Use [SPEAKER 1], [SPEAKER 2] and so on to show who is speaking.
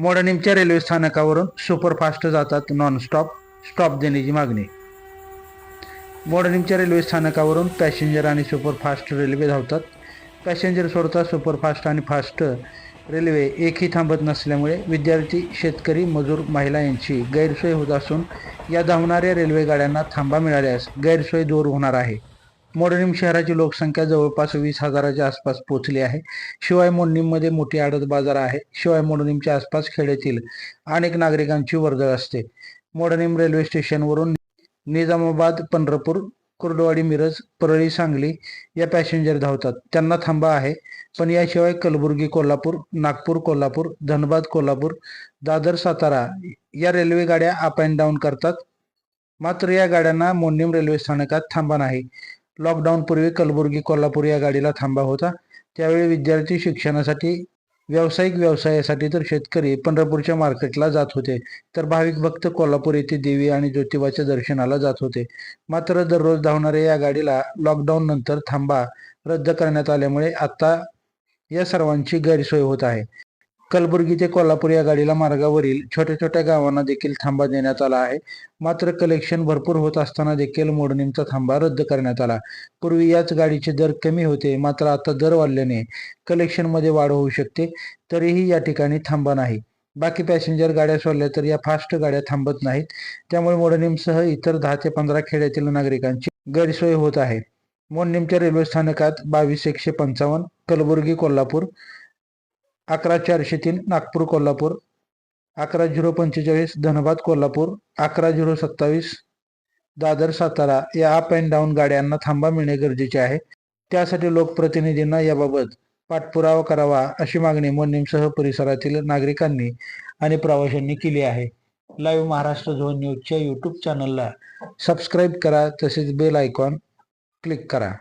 [SPEAKER 1] मोडणीमच्या railway स्थानकावरून superfast जातात nonstop stop देण्याची मागणी. मोडणीमच्या रेल्वे स्थानकावरून पॅसेंजर आणि सुपरफास्ट रेल्वे धावतात. पॅसेंजर सोडता सुपरफास्ट आणि फास्ट रेल्वे एकही थांबत नसल्यामुळे विद्यार्थी शेतकरी मजूर महिला यांची गैरसोय होत असून या धावणाऱ्या रेल्वे गाड्यांना थांबा मिळाल्यास गैरसोय दूर होणार आहे. मोडणीम शहराची लोकसंख्या जवळपास वीस हजाराच्या आसपास पोहोचली आहे. शिवाय मोडणीममध्ये मोठी आडत बाजार आहे. शिवाय मोडणीमच्या आसपास खेड्यातील अनेक नागरिकांची वर्दळ असते. मोडणीम रेल्वे स्टेशनवरून निजामाबाद पंढरपूर कुर्डवाडी मिरज परळी सांगली या पॅसेंजर धावतात. त्यांना थांबा आहे. पण याशिवाय कलबुर्गी कोल्हापूर नागपूर कोल्हापूर धनबाद कोल्हापूर दादर सातारा या रेल्वे गाड्या अप अँड डाऊन करतात. मात्र या गाड्यांना मोडणीम रेल्वे स्थानकात थांबा नाही. लॉकडाऊन पूर्वी कलबुर्गी कोल्हापूर या गाडीला थांबा होता. त्यावेळी विद्यार्थी शिक्षणासाठी व्यावसायिक व्यवसायासाठी तर शेतकरी पंढरपूरच्या मार्केटला जात होते. तर भाविक भक्त कोल्हापूर येथे देवी आणि ज्योतिबाच्या दर्शनाला जात होते. मात्र दररोज धावणाऱ्या या गाडीला लॉकडाऊन नंतर थांबा रद्द करण्यात आल्यामुळे आता या सर्वांची गैरसोय होत आहे. कलबुर्गी ते कोल्हापूर या गाडीला मार्गावरील छोट्या छोट्या गावांना देखील थांबा देण्यात आला आहे. मात्र कलेक्शन भरपूर होत असताना देखील मोडणींचा थांबा रद्द करण्यात आला. पूर्वी याच गाडीचे दर कमी होते मात्र आता दर वाढल्याने कलेक्शनमध्ये वाढ होऊ शकते तरीही या ठिकाणी थांबा नाही. बाकी पॅसेंजर गाड्या सोडल्या तर या फास्ट गाड्या थांबत नाहीत. त्यामुळे मोडणीमसह इतर दहा ते पंधरा खेड्यातील नागरिकांची गैरसोय होत आहे. मोडणीमच्या रेल्वे स्थानकात बावीस एकशे पंचावन्न कलबुर्गी कोल्हापूर अकरा चारशे तीन नागपूर कोल्हापूर. अकरा झिरो पंचेचाळीस धनबाद कोल्हापूर. अकरा झिरो सत्तावीस दादर सातारा. या अप अँड डाऊन गाड्यांना थांबा मिळणे गरजेचे आहे. त्यासाठी लोकप्रतिनिधींना याबाबत पाठपुरावा करावा अशी मागणी मोनिमसह परिसरातील नागरिकांनी आणि प्रवाशांनी केली आहे. लाईव्ह महाराष्ट्र झोन न्यूजच्या यूट्यूब चॅनलला सबस्क्राईब करा तसेच बेल आयकॉन क्लिक करा.